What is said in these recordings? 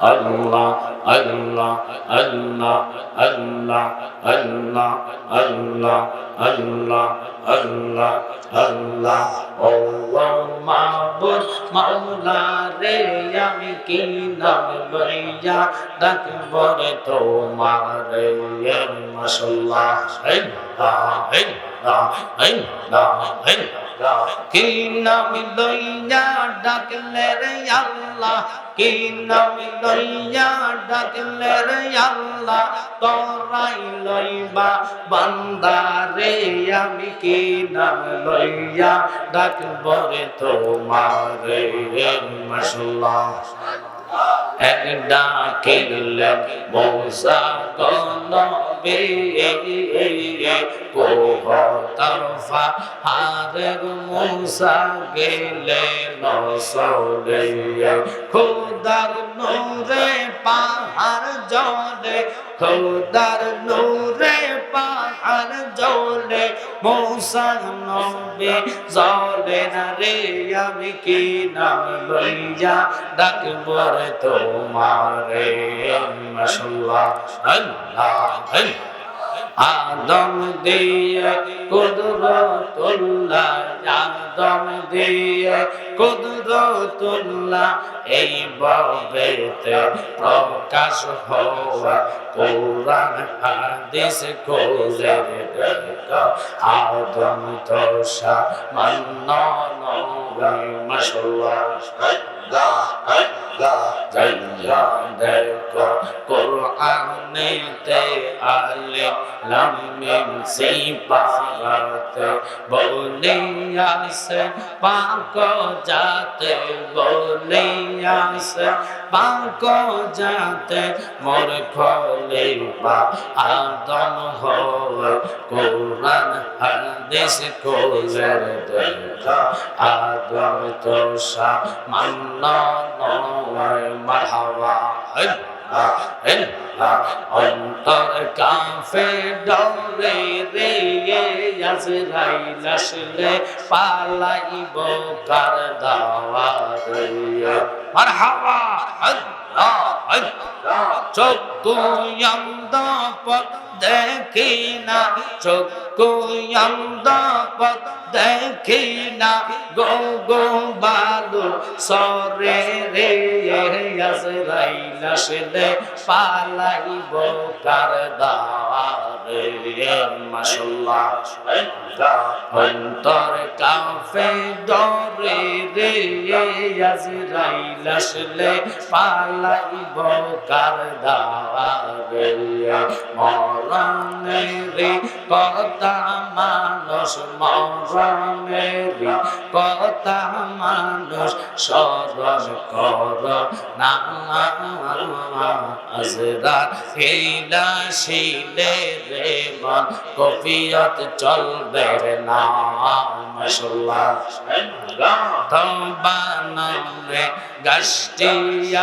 আল্লাহ আল্লাহ আল্লাহ আল্লাহ আল্লাহ আল্লাহ আল্লাহ ও মাবুদ মাওলা রে, আমি কি নাম লইয়া ডাকব রে তোমার রে মাশাল্লাহ। আল্লাহ আল্লাহ আল্লাহ আল্লাহ কি নাম লইয়া ডাকলে রে আল্লাহ কি নাম লইয়া ডাকলে রে আল্লাহ, তোরাই লইবা বান্দারে আমি কি নাম লইয়া ডাকব রে তোমারে মাশাল্লাহ এক ডাকিলে মৌসা কোহ তরফা হারের মৌসা গেলে নসলে খুদার নূরে পাহাড় জলে খুদার নূরে পাহাড় জলে মৌসা নবে জলে না রে, আমি কি নাম লইয়া ডাকব রে তোমারে, মাশাল্লাহ, আল্লাহ আল্লাহ। আদম দিয়ে কুদরতুল্লাহ, আদম দিয়ে কুদরতুল্লাহ, এই ভবেতে প্রকাশ হওয়া কোরআন, হাদিস খোঁজে দেখা। আদম তোষা সামান্য নয় দেখো কোরআনেতে আলে লামিম সেই পারাতে বলে মোর খলে বা আদম হয় কোরআন হাদিস কোলে দেখা আদম তো সামান্য নয় মারহাবা অন্তর কাফে ডরে রে আজরাইল আসলে পালাইব কার দাওয়া রে মারহাবা চক্ষু অন্ধ পথ দেখি না চক্ষু অন্ধ পথ দেখি না গো গো বালু সরে রে আজরাইল আসলে পালাইব কার কাফে ডরে রে আজরাইল আসলে পালাইব কার দাওয়ারে মরণের কথা মানুষ মরণের কথা মানুষ, স্মরণ কর। না রে মন, কফিয়ত চলবে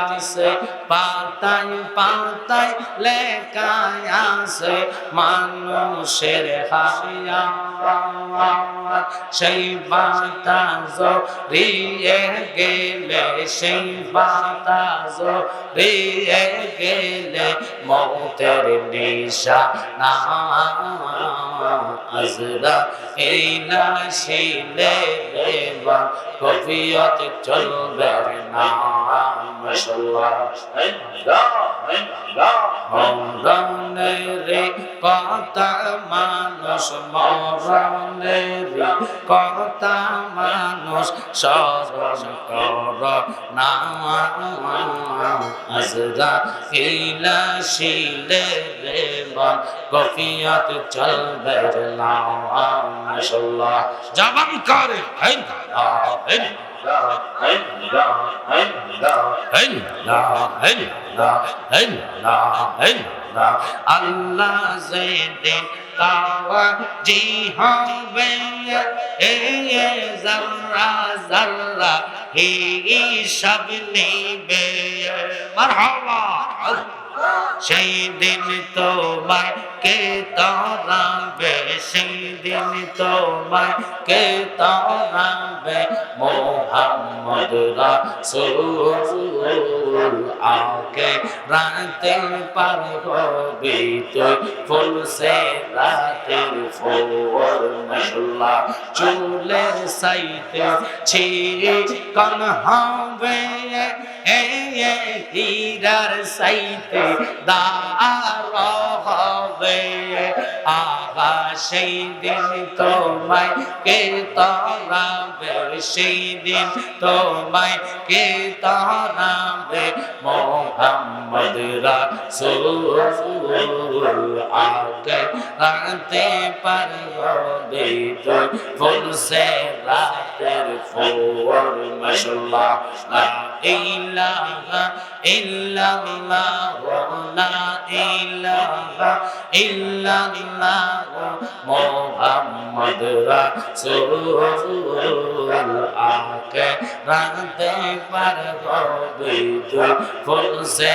আছে, পাতায় লেখায় মানুষের হায়া সেই পাতা জড়িয়ে গেলে, সেই পাতা জড়িয়ে গেলে মৌতের নিশা আজরা এই না শিলে কফিয়ত চলবে না মরণের কথা মানুষ মরণের কথা মানুষ স্মরণ কর না। আজরা ইলা শিলে রেবন কফিয়ত চলবে মাশাল্লাহ জবান করে। হেন খোদা আল্লাহ যেদিন তাওয়া জি হবে। এ জর্রা জর্রা হে সব নেবে, মারহাবা। সেই দিন তোমাকে তারা বেশি সেই দিন তোমায় কে তারাবে মোহাম্মদ রাসূল। আকে রাতে পার হবে তুই ফুল সে রাতের ফোর মশলা। চুলের সাইতে ছি কন হবে হীরার সাইতে। দার হবে। আগা সেই দিন তোমায় কে তারাবে সেই দিন তোমায় কে তারাবে মোহাম্মদ রাসূল। আগে রাতে পার হবে তুই ফুল সে রাতের ফোর মশলা লা ইলাহা ইল্লাল্লাহ লা ইলাহা ইল্লাল্লাহ মোহাম্মদ রাসূল আকে রাতে পার হবে তুই ফুল সে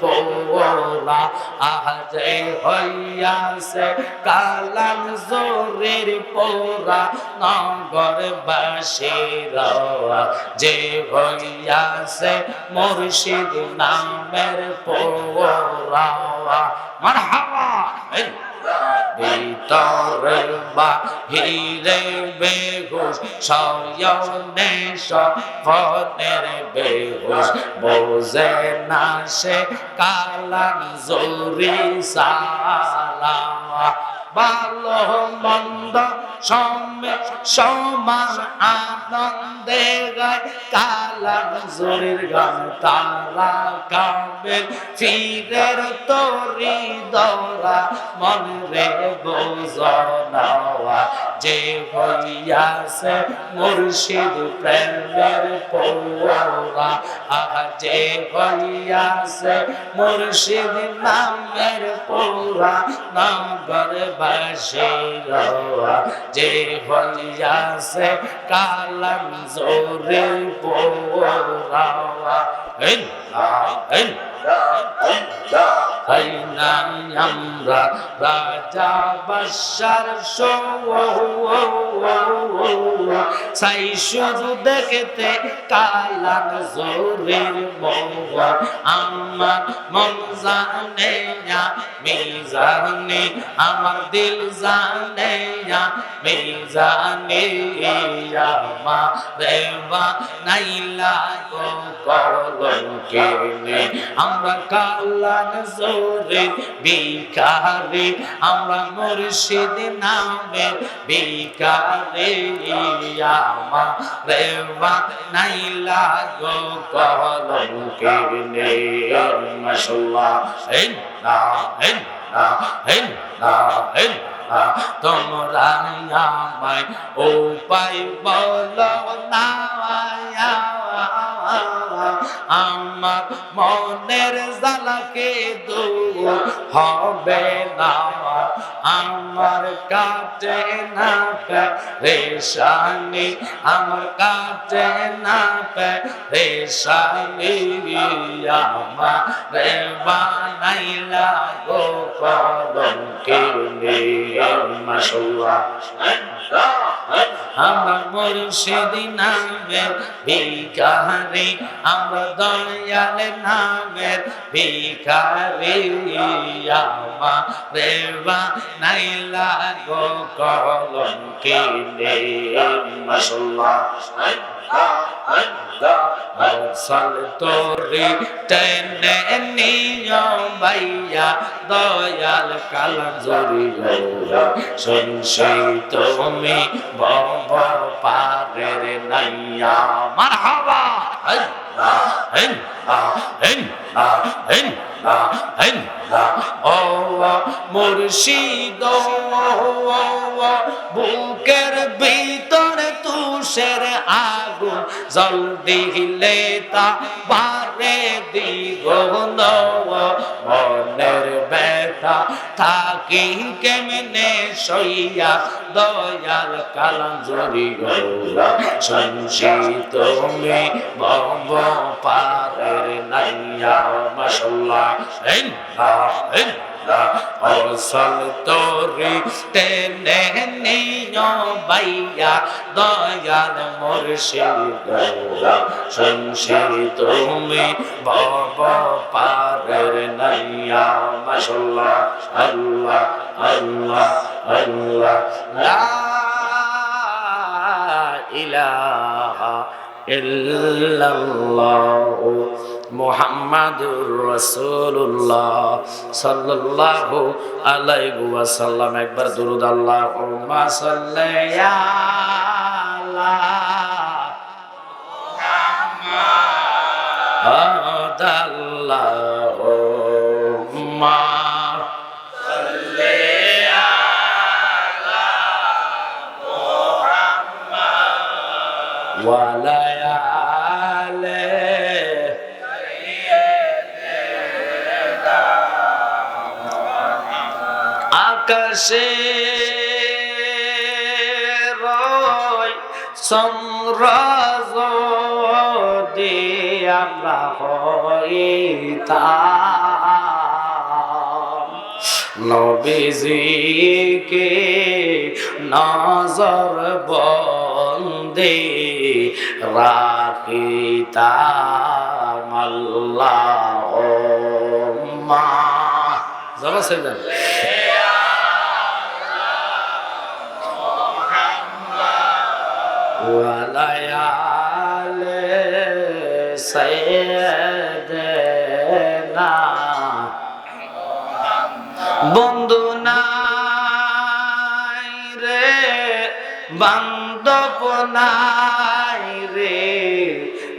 পোলা আজে হইয়াছে কালাম জোরের পৌরা নগর বাসীরা যে হইয়াছে মুর্শিদ নামের পোরা মারহাবা। ভিতরে বাহিরে বেহুশ শয়নে সফনের বেহুশ। বোঝে না সে কালান জরি সালা ভালো মন্দ সমে সমান আনন্দে গায়। কালাম জোরের গান, তারা কামের ফিরের তরি দরা, মন রে বোঝনাওয়া যে হইয়াছে মুর্শিদ প্রেমের পৌরা আহা, যে হইয়াছে মুর্শিদ নামের পৌরা নগর বাসীরা যে হইয়াছে কালাম জোরে পৌরা আমরা রাজা বাসার সাই শুধু দেখতে কালার জোরের মোহ। আমার মন জানে মিজানে আমার দিল জানে মিজানে আমা রেবা নাইলা গো কলঙ্কে আমরা কালান জোরে বিকারে, আমরা মুর্শিদ নামে বিকারে আমা রেবা নাইলা গো কলঙ্কে মাশাআল্লাহ ইন্না ইন্না ইন্না ইন্না তোমরা আমায় উপায় বলো না আমার মনের জালাকে দূর হবে না। আমার কাটে না রেশানি আমার কাটে না রেশানি আমার রে বানাইলা গো কিনে মাশাআল্লাহ। আমার মুর্শিদ ভিখারি, আমরা দয়াল নামের ভিখারি আমার রেবা নাইলা গো কলম কিনে মাশাআল্লাহ মৌসল তোরি টেনে নিয় বাইয়া দয়াল কালাম জড়িয়ে শুনছি তুমি বব পারের নাইয়া। মারহাবা! মুর্শিদ বুকের ভিতরে তুষের আগুন জল দিলে তা বারে দ্বিগুণ মনের ব্যথা থাকি কেমনে সইয়া দয়াল কালাম জড়ি শুনছি তুমি ভব পারের নাইয়া মাসাল্লাহ অসল তোরি টেনে নিয় বাইয়া দয়াল মুর্শিদ শুনছি তুমি ভব পারের নাইয়া মাসাল্লাহ আল্লাহ আল্লাহ আল্লাহ। লা ইলাহা ইল্লাল্লাহ। মুহাম্মাদুর আলাইহি ওয়াসাল্লাম। একবার দুরূদ আল্লাহুম্মা সাল্লি আলা আকাশে রয় চন্দ্র যদি আমরা হইতাম নবীজিকে নজর বন্দে রাখিতাম আল্লাহ মা জবা বন্ধু নাই রে বান্ধব নাই রে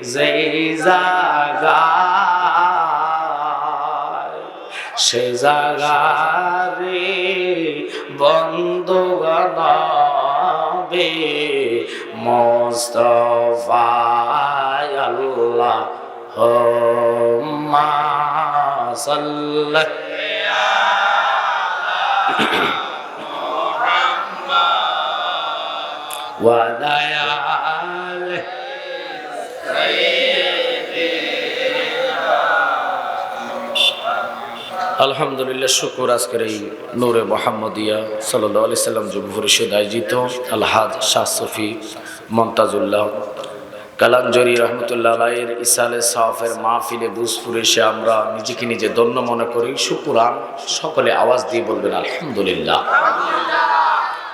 যেই জাগায় সে জাগারে বন্ধু গনবে মোস্তফায় আল্লাহ হোম্মা সাল্লাল্লাহু আলহামদুলিল্লাহ, শুকুর। আজকের এই নূরে মোহাম্মদিয়া সাল্লি সাল্লাম যুব পরিষদ আয়োজিত আলহাজ শাহ সফি মমতাজুল্লাহ কালাঞ্জরি রহমতুল্লাহ আলাইয়ের ইসালে সাফের মাহফিলে বুজপুরে এসে আমরা নিজেকে নিজে দন্য মনে করি। শুকুরান, সকলে আওয়াজ দিয়ে বলবেন আলহামদুলিল্লাহ।